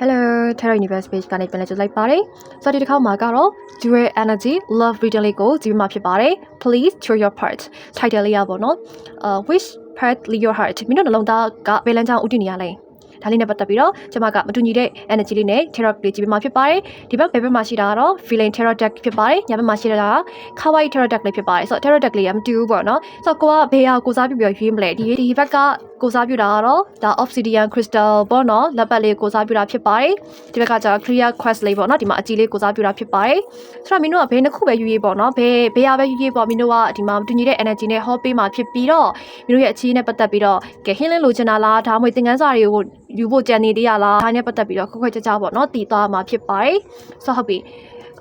Hello Terra Universe page ကနေပြန်လည်ကြိုလိုက်ပါတယ်။ဆိုတော့ဒီတစ်ခါမှာကတော့ Dual Energy Love Reading လေးကိုကြည့်ပြမှာဖြစ်ပါတယ်။ Please choose your part title လေးရပါတော့။ Uh which part lead your heart မင်းတို့နှလုံးသားကဘယ်လမ်းကြောင်းဥတည်နေရလဲ။ ဒါလေးနဲ့ပတ်သက်ပြီးတော့ကျွန်မကမတူညီတဲ့ energy လေးနဲ့ tarot လေးကြည့်ပြမှာဖြစ်ပါတယ်။ဒီဘက်ဘယ်ဘက်မှာရှိတာကတော့ feeling tarot deck ဖြစ်ပါတယ်။ညာဘက်မှာရှိတာက kawaii tarot deck လေးဖြစ်ပါတယ်။ဆိုတော့ tarot deck လေးကမတူဘူးပေါ့နော်။ဆိုတော့ကိုကဘယ်ဟာကိုစားပြပြီးရွေးမလဲ။ဒီဒီဘက်ကကိုစားပြတာကတော့ဒါ obsidian crystal ပေါ့နော်။လက်ပတ်လေးကိုစားပြတာဖြစ်ပါတယ်။ဒီဘက်ကကျတော့ clear quest လေးပေါ့နော်။ဒီမှာအကြည့်လေးကိုစားပြတာဖြစ်ပါတယ်။ဆိုတော့မင်းတို့ကဘယ်နှစ်ခုပဲယူရေးပေါ့နော်။ဘယ်ဘယ်ဟာပဲယူရေးပေါ့မင်းတို့ကဒီမှာမတူညီတဲ့ energy နဲ့ hot ပေးမှာဖြစ်ပြီးတော့မင်းတို့ရဲ့အခြေအနေနဲ့ပတ်သက်ပြီးတော့ကဲ healing လိုချင်တာလားဒါမှမဟုတ်သင်ခန်းစာတွေကိုယူဖို့ကြံနေသေးရလားဒါနဲ့ပတ်သက်ပြီးတော့ခွက်ခွက်ကြကြပေါ့နော်တည်သွားမှာဖြစ်ပါတယ်ဆိုတော့ဟုတ်ပြီ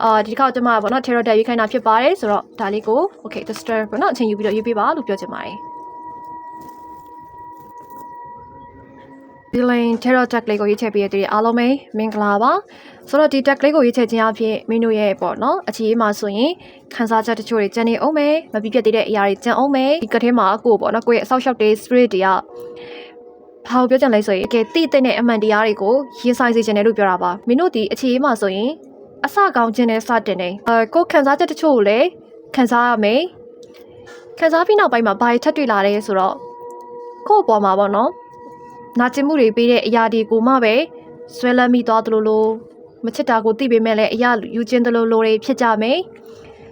အာဒီတစ်ခါကျွန်မပေါ့နော် tarot deck ရေးခိုင်းတာဖြစ်ပါတယ်ဆိုတော့ဒါလေးကို okay the star ပေါ့နော်အချိန်ယူပြီးတော့ရေးပေးပါလို့ပြောချင်ပါတယ် Villain Tarot Deck လေးကိုရေးချပေးရတဲ့အားလုံးပဲမင်္ဂလာပါဆိုတော့ဒီ deck လေးကိုရေးချခြင်းအဖြစ်မင်းတို့ရဲ့ပေါ့နော်အခြေအမှာဆိုရင်ခန်းစားချက်တချို့တွေကျန်နေအောင်မယ်မပြီးပြတ်သေးတဲ့အရာတွေကျန်အောင်မယ်ဒီကထဲမှာကိုပေါ့နော်ကိုရဲ့အဆောက်အအုံတွေ spirit တွေက ဘာကိုပြောချင်လဲဆိုရင်အကယ်တိတိနဲ့အမှန်တရားတွေကိုရေးဆိုင်စေချင်တယ်လို့ပြောတာပါမင်းတို့ဒီအခြေအမှာဆိုရင်အစကောင်းခြင်းနဲ့စတင်နေအဲကိုခန်းစားချက်တချို့ကိုလည်းခန်းစားရမယ်ခန်းစားပြီးနောက်ပိုင်းမှာဘာတွေထပ်တွေ့လာလဲဆိုတော့ကို့အပေါ်မှာပေါ့နော်နာကျင်မှုတွေပေးတဲ့အရာတွေကိုမှပဲဆွဲလန်းမိသွားသလိုလိုမချစ်တာကိုသိပေမဲ့လည်းအရာယူခြင်းသလိုလိုတွေဖြစ်ကြမယ်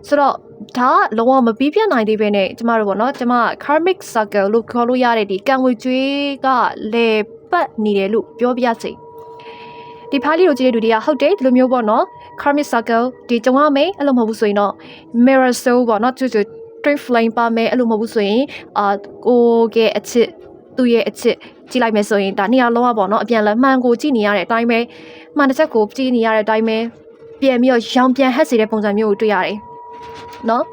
ဆိုတော့ ဒါကလုံးဝမပြီးပြတ်နိုင်သေးပဲနဲ့ကျမတို့ပေါ့နော်ကျမ karmic circle လို့ခေါ်လို့ရတဲ့ဒီကံဝေကျွေးကလေပတ်နေတယ်လို့ပြောပြစေဒီဖားလေးကိုကြည့်တဲ့လူတွေကဟုတ်တယ်ဒီလိုမျိုးပေါ့နော် karmic circle ဒီကြုံရမယ်အဲ့လိုမဟုတ်ဘူးဆိုရင်တော့ mirror soul ပေါ့နော်သူသူ twin flame ပါမယ်အဲ့လိုမဟုတ်ဘူးဆိုရင်အာကိုရဲ့အချစ်သူ့ရဲ့အချစ်ကြည့်လိုက်မယ်ဆိုရင်ဒါနှစ်ယောက်လုံးကပေါ့နော်အပြန်လမ်းမှန်ကိုကြည့်နေရတဲ့အတိုင်းပဲမှန်တစ်ချက်ကိုကြည့်နေရတဲ့အတိုင်းပဲပြန်ပြီးတော့ရောင်ပြန်ဟက်စေတဲ့ပုံစံမျိုးကိုတွေ့ရတယ် နော်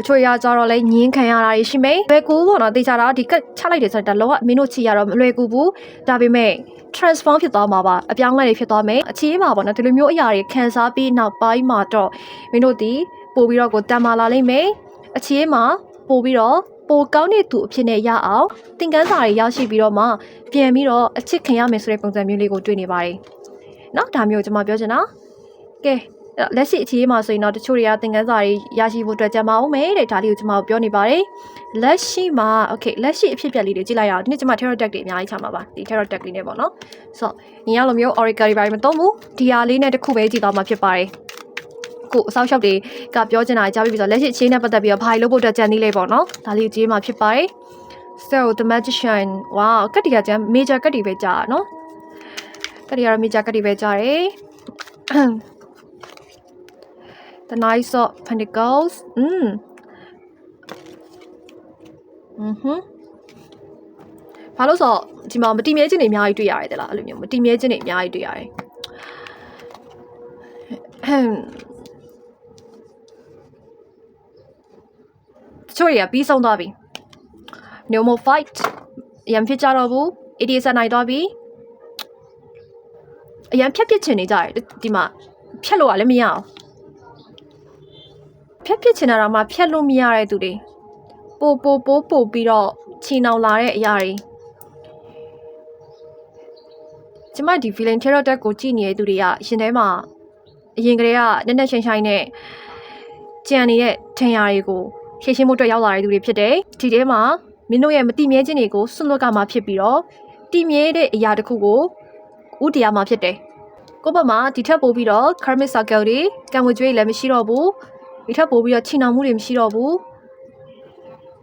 အချို့ရကြတော့လဲညင်းခံရတာရှိမယ်လွယ်ကူပေါ့နော်တေချာတာဒီကတ်ချလိုက်တယ်ဆိုတော့ဒါလောကမင်းတို့ချီရတော့မလွယ်ကူဘူးဒါပေမဲ့ transform ဖြစ်သွားမှာပါအပြောင်းလဲတွေဖြစ်သွားမယ်အခြေအမှာပေါ့နော်ဒီလိုမျိုးအရာတွေခံစားပြီးနောက်ပိုင်းမှာတော့မင်းတို့ဒီပို့ပြီးတော့ကိုတန်မာလာလိမ့်မယ်အခြေအမှာပို့ပြီးတော့ပိုကောင်းတဲ့သူအဖြစ်နဲ့ရအောင်သင်ခန်းစာတွေရရှိပြီးတော့မှပြန်ပြီးတော့အချစ်ခံရမယ်ဆိုတဲ့ပုံစံမျိုးလေးကိုတွေ့နေပါတယ်။နော်ဒါမျိုးကျွန်မပြောချင်တာ။ကဲ လက်ရှိအခြေအနေမှာဆိုရင်တော့တချို့တွေကသင်ခန်းစာတွေရရှိဖို့အတွက်ကြံပါအောင်မယ်တဲ့ဒါလေးကိုကျွန်မပြောနေပါတယ်။လက်ရှိမှာ okay လက်ရှိအဖြစ်အပျက်လေးတွေကြည့်လိုက်ရအောင်ဒီနေ့ကျွန်မ tarot deck တွေအများကြီးချမှာပါဒီ tarot deck လေးနဲ့ပေါ့နော်။ဆိုတော့ညီရလိုမျိုး oracle တွေပါမသုံးဘူးဒီဟာလေးနဲ့တစ်ခုပဲကြည့်သွားမှာဖြစ်ပါတယ်။ကိုအဆောက်အအုံတွေကပြောချင်တာကြားပြီးပြီးတော့လက်ရှိအခြေအနေနဲ့ပတ်သက်ပြီးတော့ဘာလို့ဖို့အတွက်ကြံသေးလဲပေါ့နော်ဒါလေးကိုကြည့်မှာဖြစ်ပါတယ် so the magician wow ကတ်တီကကျန် major ကတ်တီပဲကြားတာနော်ကတ်တီကတော့ major ကတ်တီပဲကြားတယ် the knight of pentacles อืมอือဟွန်းဘာလို့ဆိုတော့ဒီမှာမတိမြဲခြင်းတွေအများကြီးတွေ့ရတယ်တလားအဲ့လိုမျိုးမတိမြဲခြင်းတွေအများကြီးတွေ့ရတယ်တချို့တွေကပြီးဆုံးသွားပြီ no more fight အရင်ဖြစ်ကြတော့ဘူး it is နိုင်သွားပြီအရင်ဖြတ်ပစ်ချင်နေကြတယ်ဒီမှာဖြတ်လို့ကလည်းမရအောင် ဖြတ်ပစ်ချင်တာတော့မှဖြတ်လို့မရတဲ့သူတွေပို့ပို့ပို့ပို့ပြီးတော့ချီနှောင်လာတဲ့အရာတွေကျမဒီ villain tarot deck ကိုကြည့်နေတဲ့သူတွေကရှင်ထဲမှာအရင်ကတည်းကနက်နက်ရှိုင်းရှိုင်းနဲ့ကြံနေတဲ့ထင်ရာတွေကိုရှင်းရှင်းမှုအတွက်ရောက်လာတဲ့သူတွေဖြစ်တယ်ဒီထဲမှာမင်းတို့ရဲ့မတိမြဲခြင်းတွေကိုဆွလွတ်ကမှဖြစ်ပြီးတော့တိမြဲတဲ့အရာတစ်ခုကိုဥတရားမှာဖြစ်တယ်ကိုယ့်ဘက်မှာဒီထက်ပိုပြီးတော့ karmic circle တွေကံဝေကျွေးလည်းမရှိတော့ဘူး ဒီထက်ပိုပြီးတော့ချီနှောင်မှုတွေမရှိတော့ဘူး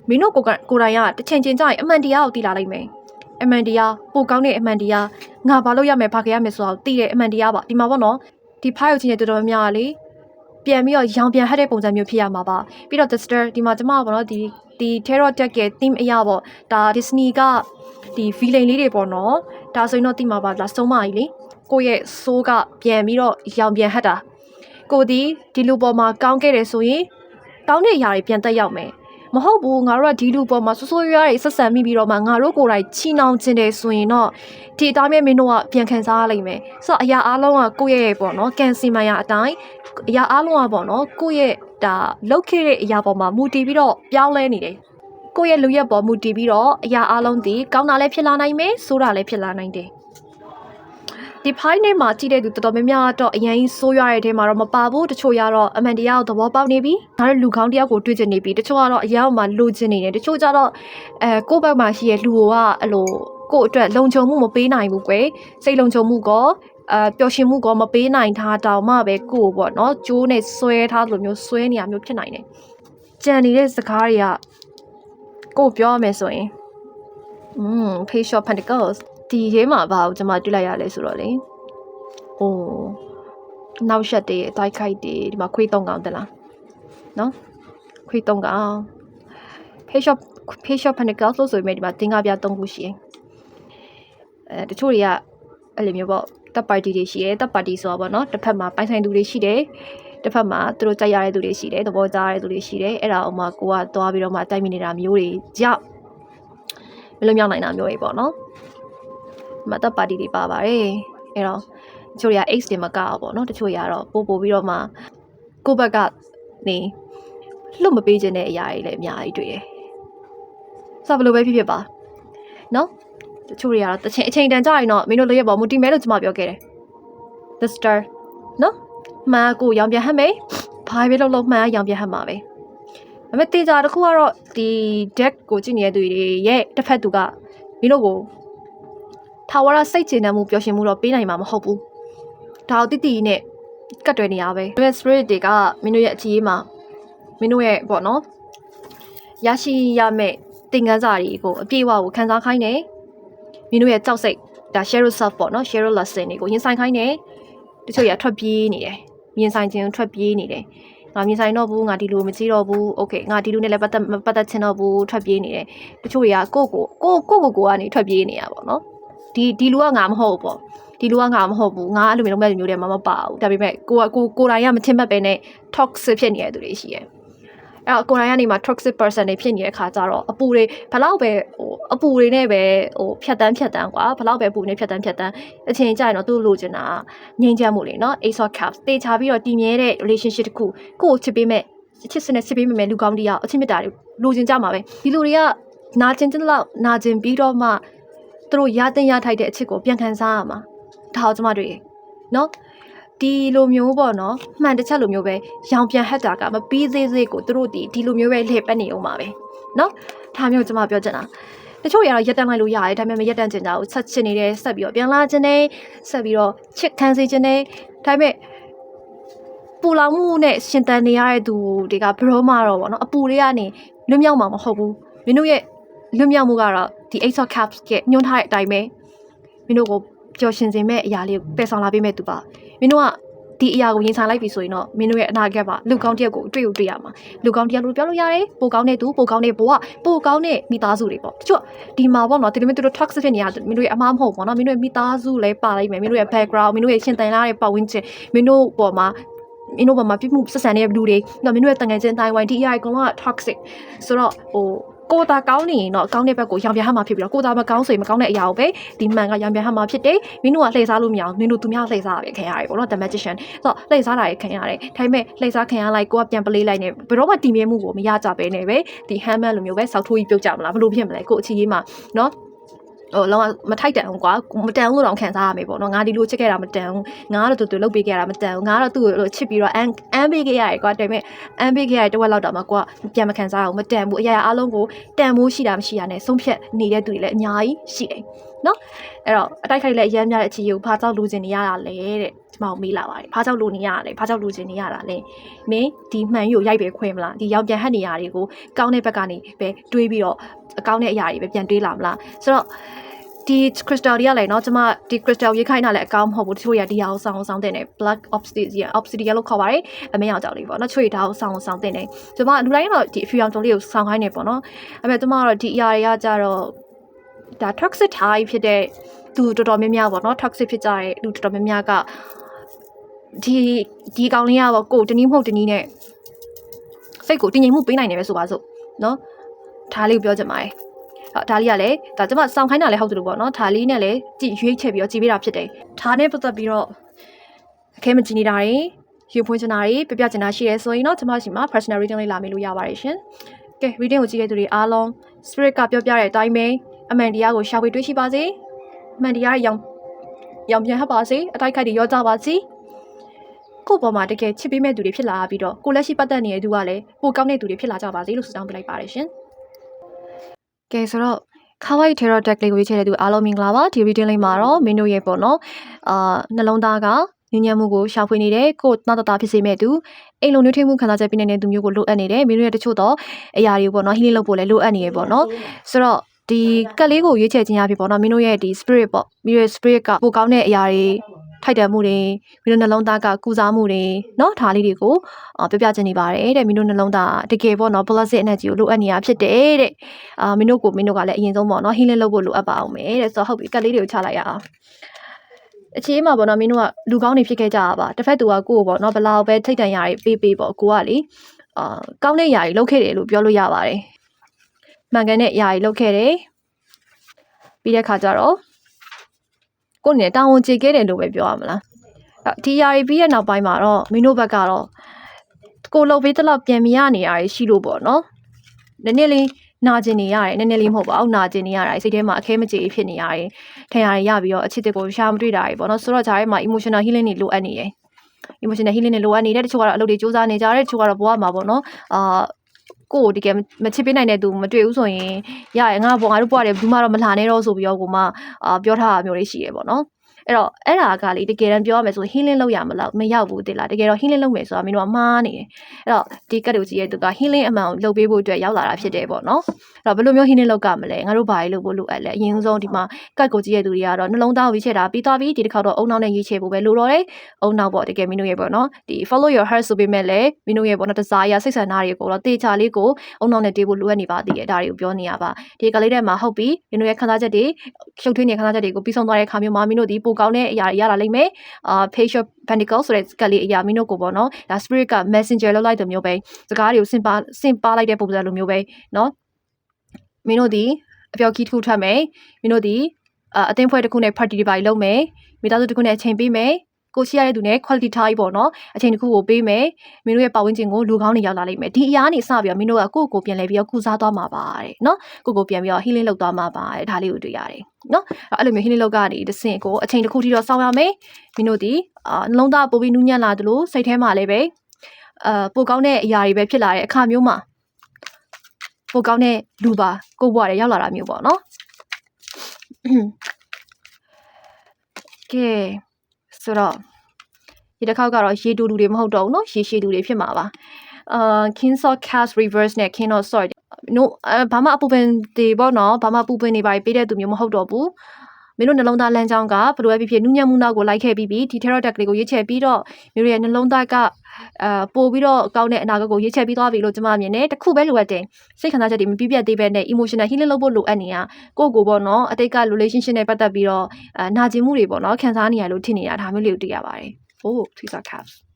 မင်းတို့ကိုယ်ကကိုယ်တိုင်ကတစ်ချိန်ချင်းကြရင်အမှန်တရားကိုသိလာလိမ့်မယ်အမှန်တရားပိုကောင်းတဲ့အမှန်တရားငါဘာလို့ရမယ်ဘာကြရမယ်ဆိုတော့သိတဲ့အမှန်တရားပါဒီမှာပေါ့နော်ဒီဖိုင်ကိုချင်းရဲ့တော်တော်များများလေပြန်ပြီးတော့ရောင်ပြန်ဟက်တဲ့ပုံစံမျိုးဖြစ်ရမှာပါပြီးတော့ the star ဒီမှာကျမပေါ့နော်ဒီဒီ tarot deck ရဲ့ theme အရာပေါ့ဒါ Disney ကဒီ villain လေးတွေပေါ့နော်ဒါဆိုရင်တော့သိမှာပါလားဆုံးမကြီးလေကိုယ့်ရဲ့ soul ကပြန်ပြီးတော့ရောင်ပြန်ဟက်တာ ကိုဒီဒီလူပေါ်မှာကောင်းခဲ့တယ်ဆိုရင်ကောင်းတဲ့အရာတွေပြန်တက်ရောက်မယ်မဟုတ်ဘူးငါတို့ကဒီလူပေါ်မှာဆိုးဆိုးရွားရွားတွေဆက်ဆံမိပြီးတော့မှငါတို့ကိုယ်တိုင်ချီနှောင်ခြင်းတယ်ဆိုရင်တော့ဒီအတိုင်းပဲမင်းတို့ကပြန်ခံစားရလိမ့်မယ်ဆိုတော့အရာအားလုံးကကိုယ့်ရဲ့ပေါ့နော်ကန်စီမယာအတိုင်းအရာအားလုံးကပေါ့နော်ကိုယ့်ရဲ့ဒါလောက်ခဲ့တဲ့အရာပေါ်မှာမူတည်ပြီးတော့ပြောင်းလဲနေတယ်ကိုယ့်ရဲ့လူရက်ပေါ်မူတည်ပြီးတော့အရာအားလုံးဒီကောင်းတာလည်းဖြစ်လာနိုင်မယ်ဆိုးတာလည်းဖြစ်လာနိုင်တယ် ဒီဖိုင်းထဲမှာကြည့်တဲ့သူတော်တော်များများတော့အရင်ကြီးဆိုးရွားတဲ့အထဲမှာတော့မပါဘူးတချို့ရတော့အမှန်တရားကိုသဘောပေါက်နေပြီဒါတော့လူကောင်းတယောက်ကိုတွေ့ချင်နေပြီတချို့ကတော့အရင်ကမှလိုချင်နေတယ်တချို့ကျတော့အဲကိုယ့်ဘက်မှာရှိရဲ့လူကအဲ့လိုကိုယ့်အတွက်လုံခြုံမှုမပေးနိုင်ဘူးကွယ်စိတ်လုံခြုံမှုကောအဲပျော်ရွှင်မှုကောမပေးနိုင်တာတောင်မှပဲကိုယ့်ကိုပေါ့နော်ကျိုးနဲ့ဆွဲထားသလိုမျိုးဆွဲနေရမျိုးဖြစ်နိုင်တယ်ကြံနေတဲ့စကားတွေကကိုယ့်ပြောရမယ်ဆိုရင်อืม page of pentacles ဒီထဲမှာဘာကိုကျွန်မတွေ့လိုက်ရလဲဆိုတော့လေဟိုနောက်ရှက်တွေအတိုက်ခိုက်တွေဒီမှာခွေးတုံးကောင်တက်လားနော်ခွေးတုံးကောင် page of page of pentacles လို့ဆိုပေမဲ့ဒီမှာသင်္ကားပြ၃ခုရှိတယ်အဲတချို့တွေကအဲ့လိုမျိုးပေါ့တပ်ပါတီတွေရှိတယ်တပ်ပါတီဆိုတော့ပေါ့နော်တစ်ဖက်မှာပိုင်ဆိုင်သူတွေရှိတယ်တစ်ဖက်မှာသူတို့ကြိုက်ရတဲ့သူတွေရှိတယ်သဘောကျတဲ့သူတွေရှိတယ်အဲ့ဒါအမှကိုကသွားပြီးတော့မှတိုက်မိနေတာမျိုးတွေကြောက်မလွတ်မြောက်နိုင်တာမျိုးတွေပေါ့နော် မတ်တပ်ပါတီတွေပါပါတယ်အဲ့တော့တချို့တွေက X တွေမကအောင်ပေါ့နော်တချို့တွေကတော့ပို့ပို့ပြီးတော့မှကိုယ့်ဘက်ကနေလွတ်မပေးခြင်းတဲ့အရာတွေလည်းအများကြီးတွေ့တယ်ဆိုတော့ဘယ်လိုပဲဖြစ်ဖြစ်ပါနော်တချို့တွေကတော့တချင်အချိန်တန်ကြရင်တော့မင်းတို့လည်းရပါမူတီမဲလို့ကျွန်မပြောခဲ့တယ် the star နော်မှန်ကိုရောင်ပြန်ဟမ်းမယ်ဘာပဲလုပ်လို့မှန်ရောင်ပြန်ဟမ်းပါပဲဒါပေမဲ့တေချာတစ်ခုကတော့ဒီ deck ကိုကြည့်နေတဲ့သူတွေရဲ့တစ်ဖက်သူကမင်းတို့ကို ထာဝရစိတ်ချမှုပျော်ရွှင်မှုတော့ပေးနိုင်မှာမဟုတ်ဘူးဒါကိုတိတိနဲ့ကတ်တွယ်နေရပဲဒီ spirit တွေကမင်းတို့ရဲ့အခြေအေးမှာမင်းတို့ရဲ့ပေါ့နော်ရရှိရမယ့်သင်ခန်းစာတွေကိုအပြည့်အဝကိုခန်းစားခိုင်းတယ်မင်းတို့ရဲ့ကြောက်စိတ်ဒါ share yourself ပေါ့နော် share your lesson တွေကိုရင်ဆိုင်ခိုင်းတယ်တချို့ရထွက်ပြေးနေတယ်မြင်ဆိုင်ခြင်းထွက်ပြေးနေတယ်ငါမြင်ဆိုင်တော့ဘူးငါဒီလိုမကြည့်တော့ဘူးโอเคငါဒီလိုနဲ့လည်းပတ်သက်မပတ်သက်ချင်တော့ဘူးထွက်ပြေးနေတယ်တချို့တွေကကိုယ့်ကိုကိုယ့်ကိုယ့်ကိုယ်ကိုကနေထွက်ပြေးနေရပါတော့ ဒီဒီလူကငါမဟုတ်ဘူးပေါ့ဒီလူကငါမဟုတ်ဘူးငါအဲ့လိုမျိုးလုံးမဲ့မျိုးတွေမှမပါဘူးဒါပေမဲ့ကိုကကိုကိုယ်တိုင်ကမထင်မှတ်ပဲနဲ့ toxic ဖြစ်နေတဲ့သူတွေရှိတယ်အဲ့တော့ကိုယ်တိုင်ကနေမှ toxic person တွေဖြစ်နေတဲ့ခါကျတော့အပူတွေဘလောက်ပဲဟိုအပူတွေနဲ့ပဲဟိုဖြတ်တန်းဖြတ်တန်းကွာဘလောက်ပဲပူနေဖြတ်တန်းဖြတ်တန်းအချိန်ကြာရင်တော့သူ့လိုချင်တာငြိမ်းချမ်းမှုလေနော် ace of cups တေချာပြီးတော့တည်မြဲတဲ့ relationship တစ်ခုကိုယ့်ကိုချစ်ပေးမဲ့ချစ်စနဲ့ချစ်ပေးမဲ့လူကောင်းတရားအချင်းမြတ်တာတွေလိုချင်ကြမှာပဲဒီလူတွေကနာကျင်တဲ့လောက်နာကျင်ပြီးတော့မှ သူတို့ရတဲ့ရထိုက်တဲ့အချစ်ကိုပြန်ခံစားရမှာဒါအောင်ကျမတို့ရေနော်ဒီလိုမျိုးပေါ့နော်မှန်တစ်ချက်လိုမျိုးပဲရောင်ပြန်ဟက်တာကမပြီးသေးသေးကိုသူတို့ဒီဒီလိုမျိုးပဲလှည့်ပတ်နေအောင်ပါပဲနော်ဒါမျိုးကျမပြောချင်တာတချို့ရတော့ရက်တန့်လိုက်လို့ရတယ်ဒါပေမဲ့မရက်တန့်ချင်ကြဘူးဆက်ချင်နေတယ်ဆက်ပြီးတော့ပြန်လာချင်တယ်ဆက်ပြီးတော့ချစ်ခံစေချင်တယ်ဒါပေမဲ့ပူလောင်မှုနဲ့ရှင်တန်နေရတဲ့သူတွေကဘရောမတော့ပေါ့နော်အပူတွေကနေလွတ်မြောက်မှာမဟုတ်ဘူးမင်းတို့ရဲ့လွတ်မြောက်မှုကတော့ ဒီ Ace of Cups ကညွှန်းထားတဲ့အတိုင်းပဲမင်းတို့ကိုပျော်ရှင်စေမဲ့အရာလေးကိုပယ်ဆောင်လာပေးမဲ့သူပါမင်းတို့ကဒီအရာကိုရင်ဆိုင်လိုက်ပြီဆိုရင်တော့မင်းတို့ရဲ့အနာဂတ်ပါလူကောင်းတစ်ယောက်ကိုတွေ့ကိုတွေ့ရမှာလူကောင်းတစ်ယောက်လို့ပြောလို့ရတယ်ပိုကောင်းတဲ့သူပိုကောင်းတဲ့ဘဝပိုကောင်းတဲ့မိသားစုတွေပေါ့တချို့ဒီမှာပေါ့နော်ဒီလိုမျိုးသူတို့ toxic ဖြစ်နေရတယ်မင်းတို့ရဲ့အမားမဟုတ်ပေါ့နော်မင်းတို့ရဲ့မိသားစုလည်းပါလိုက်မယ်မင်းတို့ရဲ့ background မင်းတို့ရဲ့ရှင်တန်လာတဲ့ပတ်ဝန်းကျင်မင်းတို့ပေါ်မှာမင်းတို့ဘာမှပြမှုဆက်ဆံနေတဲ့လူတွေတော့မင်းတို့ရဲ့တန်ငယ်ချင်းတိုင်းဝိုင်းဒီအရာအကုန်လုံးက toxic ဆိုတော့ဟို ကိုတာကောင်းနေရင်တော့ကောင်းတဲ့ဘက်ကိုရောင်ပြန်ဟမှာဖြစ်ပြီးတော့ကိုတာမကောင်းဆိုရင်မကောင်းတဲ့အရာကိုပဲဒီမှန်ကရောင်ပြန်ဟမှာဖြစ်တယ်မင်းတို့ကလှည့်စားလို့မရအောင်မင်းတို့သူများလှည့်စားရပဲခင်ရတယ်ပေါ့နော် the magician ဆိုတော့လှည့်စားတာရခင်ရတယ်ဒါပေမဲ့လှည့်စားခင်ရလိုက်ကိုကပြန်ပလေးလိုက်နေဘယ်တော့မှတည်မြဲမှုကိုမရကြပဲနဲ့ပဲဒီ handman လိုမျိုးပဲစောက်ထိုးကြီးပြုတ်ကြမလားဘယ်လိုဖြစ်မလဲကိုအချီကြီးမှာနော် ဟိုလောကမထိုက်တန်ဘူးကွာမတန်ဘူးလို့တော့ခံစားရမယ်ပေါ့နော်ငါဒီလိုချစ်ခဲ့တာမတန်ဘူးငါကတော့တူတူလုပ်ပေးခဲ့တာမတန်ဘူးငါကတော့သူ့ကိုချစ်ပြီးတော့အန်အန်ပေးခဲ့ရတယ်ကွာဒါပေမဲ့အန်ပေးခဲ့ရတဲ့တဝက်လောက်တော့မှကွာပြန်မခံစားအောင်မတန်ဘူးအရာရာအားလုံးကိုတန်မိုးရှိတာမရှိတာနဲ့ဆုံးဖြတ်နေတဲ့သူတွေလည်းအများကြီးရှိတယ်နော်အဲ့တော့အတိုက်ခိုက်လည်းအရမ်းများတဲ့အချီကိုဘာကြောင့်လူကျင်နေရတာလဲတဲ့ ဒီမှာမေးလာပါတယ်ဘာကြောင့်လူနေရတာလဲဘာကြောင့်လူကျင်နေရတာလဲမင်းဒီမှန်ကြီးကိုရိုက်ပဲခွဲမလားဒီရောင်ပြန်ဟက်နေရတွေကိုကောင်းတဲ့ဘက်ကနေပဲတွေးပြီးတော့အကောင်းတဲ့အရာတွေပဲပြန်တွေးလာမလားဆိုတော့ဒီ crystal တွေကလည်းเนาะကျမဒီ crystal ရေးခိုင်းတာလည်းအကောင်းမဟုတ်ဘူးတချို့ရဒီဟာကိုစောင်းစောင်းတင်တယ် black obsidian obsidian လို့ခေါ်ပါတယ်အမေအောင်ကြောက်လေးပေါ့เนาะချို့ရဒါကိုစောင်းစောင်းတင်တယ်ကျမလူတိုင်းတော့ဒီအဖြူရောင်တုံးလေးကိုစောင်းခိုင်းနေပေါ့เนาะအဲ့မဲ့ကျမကတော့ဒီအရာတွေကကြတော့ဒါ toxic type ဖြစ်တဲ့သူတော်တော်များများပေါ့เนาะ toxic ဖြစ်ကြတဲ့လူတော်တော်များများက ဒီဒီကောင်လေးကပေါ့ကိုတနည်းမဟုတ်တနည်းနဲ့ fake ကိုတင်ငိမ်မှုပေးနိုင်တယ်ပဲဆိုပါစို့နော်ဒါလေးကိုပြောချင်ပါတယ်ော့ဒါလေးကလည်းဒါကျမစောင့်ခိုင်းတာလည်းဟုတ်တယ်လို့ပေါ့နော်ဒါလေးနဲ့လည်းကြည့်ရွေးချက်ပြီးတော့ကြည်ပေးတာဖြစ်တယ်ဒါနဲ့ပတ်သက်ပြီးတော့အခဲမကြည့်နေတာတွေရွေးဖွင့်ချင်တာတွေပြပြချင်တာရှိတယ်ဆိုရင်တော့ကျမရှိမှာ personal reading လေးလာမေးလို့ရပါတယ်ရှင်ကဲ reading ကိုကြည့်တဲ့သူတွေအားလုံး spirit ကပြောပြတဲ့အတိုင်းပဲအမှန်တရားကိုရှာဖွေတွေ့ရှိပါစေအမှန်တရားရဲ့ရောင်ရောင်ပြန်ဟပ်ပါစေအတိုက်ခိုက်တွေရောကြပါစေ ကို့ပေါ်မှာတကယ်ချစ်ပေးမဲ့သူတွေဖြစ်လာပြီးတော့ကိုလက်ရှိပတ်သက်နေတဲ့သူကလည်းပိုကောင်းတဲ့သူတွေဖြစ်လာကြပါစေလို့ဆုတောင်းပေးလိုက်ပါတယ်ရှင်ကဲဆိုတော့ခါဝိုက်ထေရော့တက်လေးကိုရွေးချယ်တဲ့သူအားလုံးမင်္ဂလာပါဒီ reading လေးမှာတော့မင်းတို့ရဲ့ပေါ့နော်အာနှလုံးသားကညဉ့်ညံမှုကိုရှာဖွေနေတဲ့ကို့နောက်တတာဖြစ်စေမဲ့သူအိမ်လုံးနှွေးထွေးမှုခံစားချက်ပြနေတဲ့သူမျိုးကိုလိုအပ်နေတယ်မင်းတို့ရဲ့တချို့တော့အရာတွေကိုပေါ့နော်ဟီလင်းလုပ်ဖို့လည်းလိုအပ်နေရပေါ့နော်ဆိုတော့ဒီကက်လေးကိုရွေးချယ်ခြင်းအဖြစ်ပေါ့နော်မင်းတို့ရဲ့ဒီ spirit ပေါ့မင်းတို့ရဲ့ spirit ကပိုကောင်းတဲ့အရာတွေ ထိုက်တန်မှုတွေမင်းတို့နှလုံးသားကကုစားမှုတွေเนาะဒါလေးတွေကိုအာပြောပြချင်နေပါတယ်တဲ့မင်းတို့နှလုံးသားတကယ်ပေါ့နော် positive energy ကိုလိုအပ်နေတာဖြစ်တယ်တဲ့အာမင်းတို့ကိုမင်းတို့ကလည်းအရင်ဆုံးပေါ့နော် healing လုပ်ဖို့လိုအပ်ပါအောင်မယ်တဲ့ဆိုတော့ဟုတ်ပြီကက်လေးတွေကိုချလိုက်ရအောင်အခြေမှာပေါ့နော်မင်းတို့ကလူကောင်းနေဖြစ်ခဲ့ကြတာပါတစ်ဖက်သူကကိုယ့်ကိုပေါ့နော်ဘလောက်ပဲထိတ်တန်ရတွေပေးပေးပေါ့ကိုကလေအာကောင်းတဲ့ຢာတွေလုပ်ခဲ့တယ်လို့ပြောလို့ရပါတယ်မှန်ကန်တဲ့ຢာတွေလုပ်ခဲ့တယ်ပြီးတဲ့ခါကျတော့ ကိုယ်နဲ့တာဝန်ကျေခဲ့တယ်လို့ပဲပြောရမလားအဲ့ဒီຢာတွေပြီးတဲ့နောက်ပိုင်းမှာတော့မင်းတို့ဘက်ကတော့ကိုလှုပ်ပေးတလောက်ပြန်မရနေရရှိလို့ပေါ့နော်နည်းနည်းလေးနာကျင်နေရတယ်နည်းနည်းလေးမဟုတ်ပါဘူးနာကျင်နေရတာစိတ်ထဲမှာအခဲမကြေဖြစ်နေရတယ်ထင်ရတယ်ရပြီးတော့အချစ်တွေကိုရှာမတွေ့တာတွေပေါ့နော်ဆိုတော့ဂျားထဲမှာ emotional healing တွေလိုအပ်နေတယ် emotional healing တွေလိုအပ်နေတယ်တချို့ကတော့အလုပ်တွေစူးစမ်းနေကြတယ်တချို့ကတော့ဘဝမှာပေါ့နော်အာ ကိုယ်တကယ်မချစ်ပေးနိုင်တဲ့သူမတွေ့ဘူးဆိုရင်ရရငါဘောငါတို့ဘဝတွေဘူးမှတော့မလှနဲ့တော့ဆိုပြီးတော့ကိုမအာပြောထားတာမျိုးလေးရှိရပေါ့နော် အဲ့တော့အဲ့ဒါကလေတကယ်တမ်းပြောရမယ်ဆို healing လုပ်ရမလားမရောက်ဘူးတိလားတကယ်တော့ healing လုပ်မယ်ဆိုတာမင်းတို့ကမှားနေတယ်အဲ့တော့ဒီကတ်တူကြီးရဲ့သူက healing အမှန်ကိုလုပ်ပေးဖို့အတွက်ရောက်လာတာဖြစ်တယ်ပေါ့နော်အဲ့တော့ဘယ်လိုမျိုး healing လုပ်ကမလဲငါတို့ဘာတွေလုပ်ဖို့လိုအပ်လဲအရင်ဆုံးဒီမှာကတ်ကိုကြီးရဲ့သူတွေကတော့နှလုံးသားကိုရွေးချယ်တာပြီးသွားပြီဒီတစ်ခေါက်တော့အုံနောက်နဲ့ရွေးချယ်ဖို့ပဲလိုတော့တယ်အုံနောက်ပေါ့တကယ်မင်းတို့ရဲ့ပေါ့နော်ဒီ follow your heart ဆိုပေမဲ့လည်းမင်းတို့ရဲ့ပေါ့နော် desire စိတ်ဆန္ဒတွေကိုတော့တေချာလေးကိုအုံနောက်နဲ့တေးဖို့လိုအပ်နေပါသေးတယ်ဒါတွေကိုပြောနေရပါဒီကလေးထဲမှာဟုတ်ပြီမင်းတို့ရဲ့ခံစားချက်တွေရှုပ်ထွေးနေတဲ့ခံစားချက်တွေကိုပြီးဆုံးသွားတဲ့အခါမျိုးမှာမင်းတို့ဒီပိုကောင်းတဲ့အရာတွေရလာလိမ့်မယ်အာ facial pentacle ဆိုတဲ့စကတ်လေးအရာမင်းတို့ကိုပေါ့နော်ဒါ spirit က messenger လောက်လိုက်တဲ့မျိုးပဲစကားတွေကိုစင်ပါစင်ပါလိုက်တဲ့ပုံစံလိုမျိုးပဲနော်မင်းတို့ဒီအပျော်ကြီးတစ်ခုထွက်မယ်မင်းတို့ဒီအအသင်းဖွဲ့တစ်ခုနဲ့ party တွေပါလုပ်မယ်မိသားစုတစ်ခုနဲ့အချိန်ပေးမယ် ကိုရှိရတဲ့သူနဲ့ quality time ပေါ့နော်အချိန်တစ်ခုကိုပေးမယ်မင်းတို့ရဲ့ပတ်ဝန်းကျင်ကိုလူကောင်းတွေရောက်လာလိမ့်မယ်ဒီအရာကနေစပြီးတော့မင်းတို့ကကိုယ့်ကိုယ်ပြန်လဲပြီးတော့ကုစားသွားမှာပါတဲ့နော်ကိုယ့်ကိုယ်ပြန်ပြီးတော့ healing လုပ်သွားမှာပါတဲ့ဒါလေးကိုတွေ့ရတယ်နော်အဲ့လိုမျိုး healing လုပ်ကနေတစ်ဆင့်ကိုအချိန်တစ်ခုထိတော့စောင့်ရမယ်မင်းတို့ဒီအာနှလုံးသားပိုပြီးနူးညံ့လာသလိုစိတ်ထဲမှာလည်းပဲအာပိုကောင်းတဲ့အရာတွေပဲဖြစ်လာတဲ့အခါမျိုးမှာပိုကောင်းတဲ့လူပါကိုယ့်ဘဝတွေရောက်လာတာမျိုးပေါ့နော်ကဲ ဆိုတော့ဒီတစ်ခေါက်ကတော့ရေတူတူတွေမဟုတ်တော့ဘူးเนาะရေရှည်တူတွေဖြစ်မှာပါအာ king sort cast reverse နဲ့ king of sort no ဘာမှအပူပင်တွေပေါ့နော်ဘာမှပူပင်နေပါပေးတဲ့သူမျိုးမဟုတ်တော့ဘူးမင်းတို့နှလုံးသားလမ်းကြောင်းကဘယ်လိုပဲဖြစ်ဖြစ်နူးညံ့မှုနောက်ကိုလိုက်ခဲ့ပြီးပြီဒီ tarot deck လေးကိုရွေးချယ်ပြီးတော့မျိုးရဲ့နှလုံးသားက အာပို့ပြီးတော့ကောင်းတဲ့အနာဂတ်ကိုရွေးချယ်ပြီးသွားပြီလို့ကျွန်မမြင်တယ်တခုပဲလိုအပ်တယ်စိတ်ခံစားချက်တွေမပြည့်ပြတ်သေးပဲနဲ့ emotional healing လုပ်ဖို့လိုအပ်နေတာကိုယ့်ကိုယ်ပေါ့နော်အတိတ်က relationship နဲ့ပတ်သက်ပြီးတော့အာနာကျင်မှုတွေပေါ့နော်ခံစားနေရလို့ထင်နေတာဒါမျိုးလေးကိုတွေ့ရပါတယ် Oh, these are caps.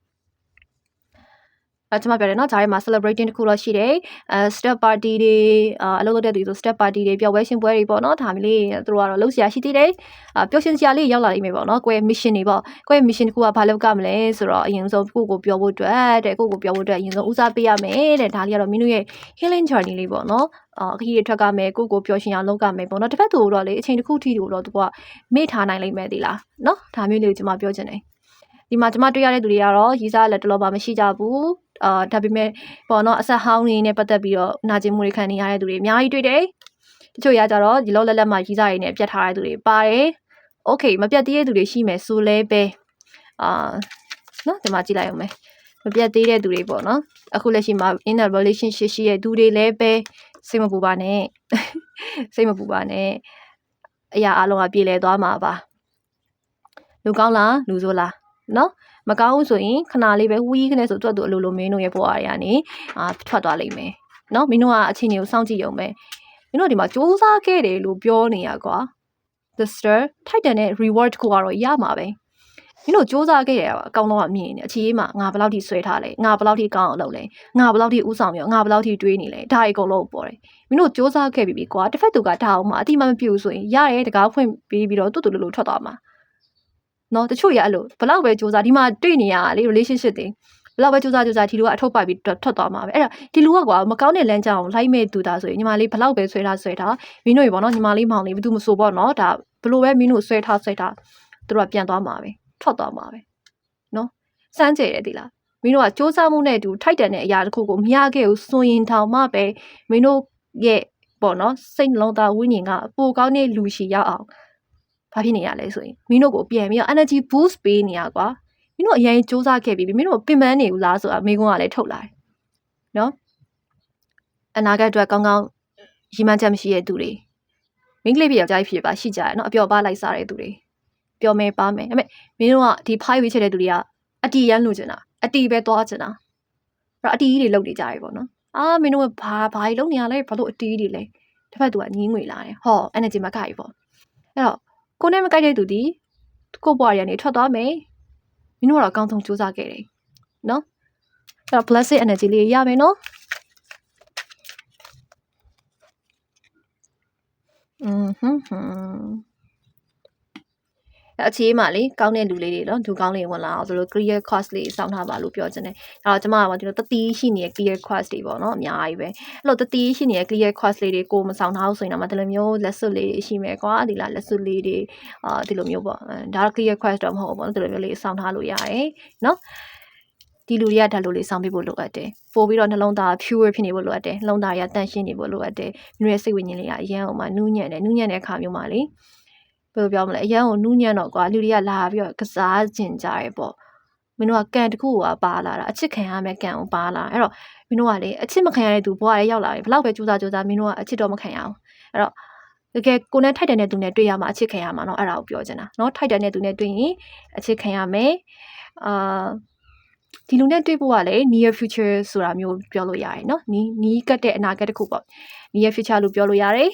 အဲကျွန်မပြောတယ်နော်ဂျားထဲမှာ celebrating တခုတော့ရှိတယ်အဲ step party တွေအာအလုပ်လုပ်တဲ့သူဆို step party တွေပျော်ပွဲရှင်ပွဲတွေပေါ့နော်ဒါမျိုးလေးသူတို့ကတော့လုပ်စရာရှိသေးတယ်အာပျော်ရှင်စရာလေးရောက်လာလိမ့်မယ်ပေါ့နော်ကိုယ့်ရဲ့ mission တွေပေါ့ကိုယ့်ရဲ့ mission တခုကဘာလုပ်ကမလဲဆိုတော့အရင်ဆုံးကိုယ့်ကိုပြောဖို့အတွက်တဲ့ကိုယ့်ကိုပြောဖို့အတွက်အရင်ဆုံးဦးစားပေးရမယ်တဲ့ဒါလေးကတော့မင်းတို့ရဲ့ healing journey လေးပေါ့နော်အာခရီးတွေထွက်ကမယ်ကိုယ့်ကိုပျော်ရှင်အောင်လုပ်ကမယ်ပေါ့နော်တစ်ဖက်သူတော့လေအချိန်တစ်ခုထိတော့သူကမေ့ထားနိုင်လိမ့်မယ်ဒီလားနော်ဒါမျိုးလေးကိုကျွန်မပြောချင်တယ်ဒီမှာကျွန်မတွေ့ရတဲ့သူတွေကတော့ရီစားလက်တလောပါမရှိကြဘူး အာဒါပေမဲ့ပေါ့နော်အဆက်ဟောင်းနေနဲ့ပတ်သက်ပြီးတော့နာကျင်မှုတွေခံနေရတဲ့သူတွေအများကြီးတွေ့တယ်တချို့ရကြတော့ဒီလောက်လက်လက်မှရီစားရည်နဲ့ပြတ်ထားတဲ့သူတွေပါတယ်โอเคမပြတ်သေးတဲ့သူတွေရှိမယ်ဆိုလဲပဲအာနော်ဒီမှာကြည့်လိုက်အောင်မယ်မပြတ်သေးတဲ့သူတွေပေါ့နော်အခုလက်ရှိမှာ in a relationship ရှိတဲ့သူတွေလည်းပဲစိတ်မပူပါနဲ့စိတ်မပူပါနဲ့အရာအလုံးကပြေလည်သွားမှာပါလူကောင်းလားလူဆိုးလားနော် မကောင်းဘူးဆိုရင်ခဏလေးပဲဝီးခနဲ့ဆိုတွတ်တူအလိုလိုမင်းတို့ရဲ့ဘဝတွေကနေအာထွက်သွားလိမ့်မယ်နော်မင်းတို့ကအချင်းတွေကိုစောင့်ကြည့်ရုံပဲမင်းတို့ဒီမှာစူးစမ်းခဲ့တယ်လို့ပြောနေရကွာ sister ထိုက်တန်တဲ့ reward ကိုကတော့ရမှာပဲမင်းတို့စူးစမ်းခဲ့ရတာအကောင်းဆုံးကမြင်နေအခြေအေးမှာငါဘယ်လောက်ထိဆွဲထားလဲငါဘယ်လောက်ထိကောင်းအောင်လုပ်လဲငါဘယ်လောက်ထိဥဆောင်ပြောငါဘယ်လောက်ထိတွေးနေလဲဒါအကုန်လုံးပေါ်တယ်မင်းတို့စူးစမ်းခဲ့ပြီပြီကွာတစ်ဖက်သူကဒါအောင်မှအတိမမပြူဆိုရင်ရရဲတကားဖွင့်ပြီးပြီးတော့တူတူလိုလိုထွက်သွားမှာ နော်တချို့ရအဲ့လိုဘလောက်ပဲစူးစမ်းဒီမှာတွေ့နေရတာလေ relationship တွေဘလောက်ပဲစူးစမ်းစူးစမ်းဒီလူကအထုတ်ပိုက်ပြီးထွက်သွားမှာပဲအဲ့ဒါဒီလူကကွာမကောင်းတဲ့လမ်းကြောင်းလိုက်မဲ့သူတာဆိုရင်ညီမလေးဘလောက်ပဲဆွဲထားဆွဲထားမင်းတို့ရေပေါ့နော်ညီမလေးမောင်လေးဘယ်သူမဆိုပေါ့နော်ဒါဘလို့ပဲမင်းတို့ဆွဲထားဆွဲထားသူတို့ကပြန်သွားမှာပဲထွက်သွားမှာပဲနော်စမ်းကြဲတယ်ဒီလားမင်းတို့ကစ조사မှုနဲ့အတူထိုက်တန်တဲ့အရာတစ်ခုကိုမရခဲ့ဘူးစွရင်ထောင်မှပဲမင်းတို့ရဲ့ပေါ့နော်စိတ်နှလုံးသားဝိညာဉ်ကပိုကောင်းတဲ့လူရှိရောက်အောင် ဘာဖြစ်နေရလဲဆိုရင်မင်းတို့ကိုပြန်ပြီးတော့ energy boost ပေးနေရကွာမင်းတို့အရင်စ조사ခဲ့ပြီးပြီမင်းတို့ပင်ပန်းနေဘူးလားဆိုတာမိကုန်းကလည်းထုတ်လာတယ်နော်အနာဂတ်အတွက်ကောင်းကောင်းရည်မှန်းချက်မရှိတဲ့သူတွေမိန်းကလေးပြယောက်ျားကြီးဖြစ်ပါရှိကြတယ်နော်အပျော်ပါလိုက်စားတဲ့သူတွေပျော်မယ်ပါမယ်ဒါပေမဲ့မင်းတို့ကဒီဖိုင်ဝေးချက်တဲ့သူတွေကအတီရန်လို့ကျင်တာအတီပဲသွားကျင်တာအဲ့တော့အတီကြီးတွေလုတ်နေကြတယ်ပေါ့နော်အာမင်းတို့ကဘာဘာကြီးလုတ်နေရလဲဘာလို့အတီကြီးတွေလဲတစ်ဖက်သူကညင်းငွေလာတယ်ဟော energy မကကြီးပေါ့အဲ့တော့ ကိုနဲ့မကိုက်တဲ့သူဒီကို့ဘွားရနေထွက်သွားမယ်မင်းတို့ကတော့အကောင်းဆုံးစူးစမ်းခဲ့တယ်နော်အဲ့တော့ blessed energy လေးရမယ်နော်อืมဟွန်းဟွန်း အဲ့အခြေမှာလေကောင်းတဲ့လူလေးတွေနော်ဒူကောင်းလေးဝင်လာအောင်ဆိုလို့ clear course လေးစောင့်ထားပါလို့ပြောချင်တယ်။အဲ့တော့ကျမကဒီလိုတတိရှိနေတဲ့ clear course တွေပေါ့နော်အများကြီးပဲ။အဲ့လိုတတိရှိနေတဲ့ clear course လေးတွေကိုမဆောင်ထားဘူးဆိုရင်တော့ဒီလိုမျိုးလက်စွပ်လေးတွေရှိမယ်ကွာဒီလားလက်စွပ်လေးတွေအာဒီလိုမျိုးပေါ့ဒါတော့ clear course တော့မဟုတ်ဘူးပေါ့နော်ဒီလိုမျိုးလေးစောင့်ထားလို့ရတယ်နော်။ဒီလူတွေကဓာတ်လိုလေးစောင့်ပေးဖို့လိုအပ်တယ်။ပို့ပြီးတော့နှလုံးသား pure ဖြစ်နေဖို့လိုအပ်တယ်။နှလုံးသားရတန့်ရှင်းနေဖို့လိုအပ်တယ်။မျိုးရဲ့စိတ်ဝိညာဉ်လေးကအရန်အောင်မှနူးညံ့တယ်နူးညံ့တဲ့အခါမျိုးမှာလေ ဘယ်လိုပြောမလဲအရန်ကိုနူးညံ့တော့ကွာလူတွေကလာပြီးတော့ကစားကျင်ကြရဲပေါ့။မင်းတို့ကကန်တစ်ခုကပါလာတာအချစ်ခံရမယ်ကန်ကိုပါလာအဲ့တော့မင်းတို့ကလေအချစ်မခံရတဲ့သူဘဝရဲ့ရောက်လာပြီဘလောက်ပဲကြိုးစားကြိုးစားမင်းတို့ကအချစ်တော့မခံရအောင်အဲ့တော့တကယ်ကိုနဲ့ထိုက်တယ်တဲ့သူနဲ့တွေ့ရမှာအချစ်ခံရမှာเนาะအဲ့ဒါကိုပြောချင်တာเนาะထိုက်တယ်တဲ့သူနဲ့တွေ့ရင်အချစ်ခံရမယ်အာဒီလူနဲ့တွေ့ဖို့ကလည်း near future ဆိုတာမျိုးပြောလို့ရတယ်เนาะနီးနီးကတ်တဲ့အနာဂတ်တစ်ခုပေါ့ near future လို့ပြောလို့ရတယ်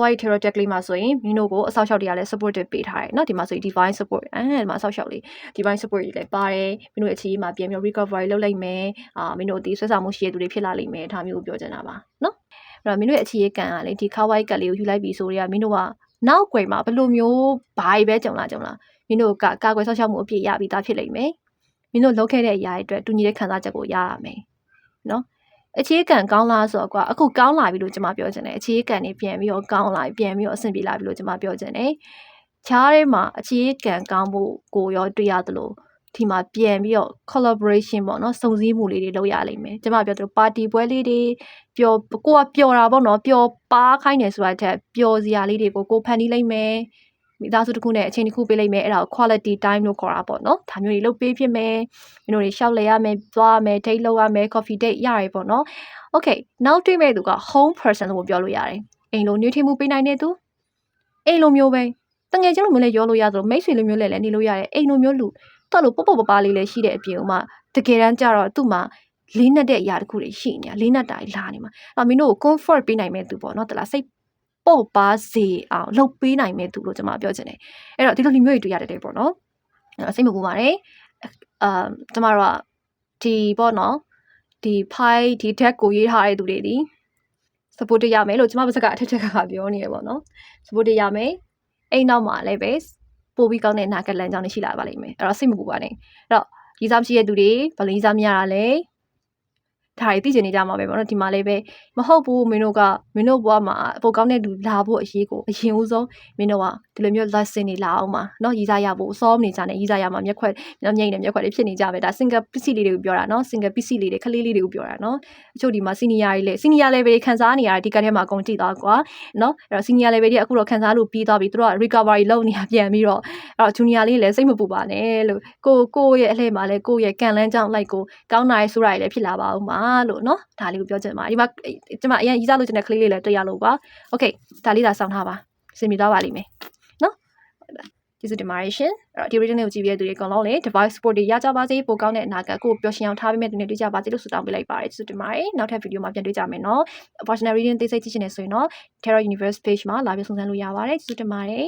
white tarot deck လေးမှာဆိုရင်မင်းတို့ကိုအဆောက်အအုံတွေကလည်း supportive ပေးထားတယ်เนาะဒီမှာဆိုရင် divine support အဲဒီမှာအဆောက်အအုံလေး divine support တွေလည်းပါတယ်မင်းတို့အခြေအနေမှာပြန်ပြီး recovery လုပ်လိုက်မယ်အာမင်းတို့ဒီဆွဲဆောင်မှုရှိတဲ့သူတွေဖြစ်လာလိမ့်မယ်ဒါမျိုးကိုပြောချင်တာပါเนาะအဲ့တော့မင်းတို့ရဲ့အခြေအနေကံကလေဒီ kawaii ကတ်လေးကိုယူလိုက်ပြီဆိုတော့မင်းတို့ကနောက်ွယ်မှာဘယ်လိုမျိုးဘာတွေပဲကြုံလာကြုံလာမင်းတို့ကကာကွယ်ဆောက်ရှောက်မှုအပြည့်ရပြီးသားဖြစ်လိမ့်မယ်မင်းတို့လုပ်ခဲ့တဲ့အရာတွေအတွက်တူညီတဲ့ခံစားချက်ကိုရရမယ်เนาะ အခြေခံကောင်းလားဆိုတော့ကွာအခုကောင်းလာပြီလို့ကျွန်မပြောချင်တယ်အခြေခံနေပြန်ပြီးတော့ကောင်းလာပြီပြန်ပြီးတော့အဆင်ပြေလာပြီလို့ကျွန်မပြောချင်တယ်ချားထဲမှာအခြေခံကောင်းဖို့ကိုရောတွေ့ရသလိုဒီမှာပြန်ပြီးတော့ collaboration ပေါ့နော်စုံစည်းမှုလေးတွေလုပ်ရလိမ့်မယ်ကျွန်မပြောသလိုပါတီပွဲလေးတွေပျော်ကိုကပျော်တာပေါ့နော်ပျော်ပါခိုင်းတယ်ဆိုတာတဲ့ပျော်စရာလေးတွေကိုကိုဖန်တီးလိုက်မယ် မိသားစုတစ်ခုနဲ့အချိန်တစ်ခုပေးလိုက်မယ်အဲ့ဒါကို quality time လို့ခေါ်တာပေါ့နော်ဒါမျိုးတွေလုပ်ပေးဖြစ်မယ်မင်းတို့တွေရှောက်လဲရမယ်သွားရမယ် date လုပ်ရမယ် coffee date ရရပေါ့နော် okay နောက်တွေ့မဲ့သူက home person လို့ပြောလို့ရတယ်အိမ်လိုညှိထိမှုပေးနိုင်တဲ့သူအိမ်လိုမျိုးပဲတငယ်ချင်းလိုမျိုးလည်းရောလို့ရသလိုမိတ်ဆွေလိုမျိုးလည်းလည်းနေလို့ရတယ်အိမ်လိုမျိုးလူတော့လို့ပေါ့ပေါ့ပပလေးလည်းရှိတဲ့အပြင်မှာတကယ်တမ်းကျတော့သူ့မှာလေးနဲ့တဲ့အရာတခုတွေရှိနေတာလေးနဲ့တားလာနေမှာအဲ့မင်းတို့ကို comfort ပေးနိုင်မဲ့သူပေါ့နော်တလားစိတ် ပေါ့ပါစေအောင်လှုပ်ပေးနိုင်မဲ့သူလို့ကျွန်မပြောချင်တယ်အဲ့တော့ဒီလိုလူမျိုးတွေတွေ့ရတယ်ပေါ့နော်အဲ့စိတ်မပူပါနဲ့အာကျွန်မတို့ကဒီပေါ့နော်ဒီ file ဒီ deck ကိုရေးထားတဲ့သူတွေဒီ support ရမယ်လို့ကျွန်မပါစကအထက်ထက်ကပြောနေရပေါ့နော် support ရမယ်အဲ့နောက်မှာလည်းပဲပို့ပြီးကောင်းတဲ့နာကလန်ကြောင်းတွေရှိလာပါလိမ့်မယ်အဲ့တော့စိတ်မပူပါနဲ့အဲ့တော့ရေးစားမရှိတဲ့သူတွေဘယ်လိုရေးစားမရတာလဲ ဒါတွေသိချင်နေကြမှာပဲပေါ့နော်ဒီမှာလည်းပဲမဟုတ်ဘူးမင်းတို့ကမင်းတို့ဘွားမှာပိုကောင်းတဲ့လူလာဖို့အရေးကိုအရင်ဦးဆုံးမင်းတို့က ဒီလိုမျိုး lesson တွေလာအောင်ပါเนาะရေးစားရဖို့စောမနေကြနဲ့ရေးစားရမှာမျက်ခွက်မျက်မြင်နဲ့မျက်ခွက်တွေဖြစ်နေကြပဲဒါ single PC လေးတွေကိုပြောတာเนาะ single PC လေးတွေခလေးလေးတွေကိုပြောတာเนาะအချို့ဒီမှာ senior တွေလေ senior level တွေခံစားနေရတဲ့ဒီကတ်ထဲမှာအကုန်ကြည့်သွားကွာเนาะအဲ့တော့ senior level တွေအခုတော့ခံစားလို့ပြီးသွားပြီသူတို့က recovery လုပ်နေတာပြန်ပြီးတော့အဲ့တော့ junior လေးလည်းစိတ်မပူပါနဲ့လို့ကိုကိုရဲ့အလှည့်မှာလည်းကိုရဲ့ကန်လန်းကြောင့်လိုက်ကိုကောင်းတာရဲ့ဆိုးတာတွေလည်းဖြစ်လာပါဦးမှာလို့เนาะဒါလေးကိုပြောချင်ပါဒီမှာကျွန်မအရင်ရေးစားလို့ချင်တဲ့ကလေးလေးလည်းတွေ့ရလို့ပါโอเคဒါလေးသာစောင့်ထားပါစင်မြသွားပါလိမ့်မယ်เนาะ ကျေးဇူးတင်ပါတယ်ရှင်အဲ့တော့ဒီ reading လေးကိုကြည့်ပြရတဲ့သူတွေအကုန်လုံးလည်း device support တွေရကြပါစေပိုကောင်းတဲ့အနာဂတ်ကိုပျော်ရွှင်အောင်ထားပေးမယ့်သူတွေတွေ့ကြပါစေလို့ဆုတောင်းပေးလိုက်ပါတယ်ကျေးဇူးတင်ပါတယ်နောက်ထပ် video မှာပြန်တွေ့ကြမယ်နော် personal reading သိစိတ်ကြည့်ချင်တယ်ဆိုရင်တော့ Terra Universe page မှာလာပြီးစုံစမ်းလို့ရပါတယ်ကျေးဇူးတင်ပါတယ်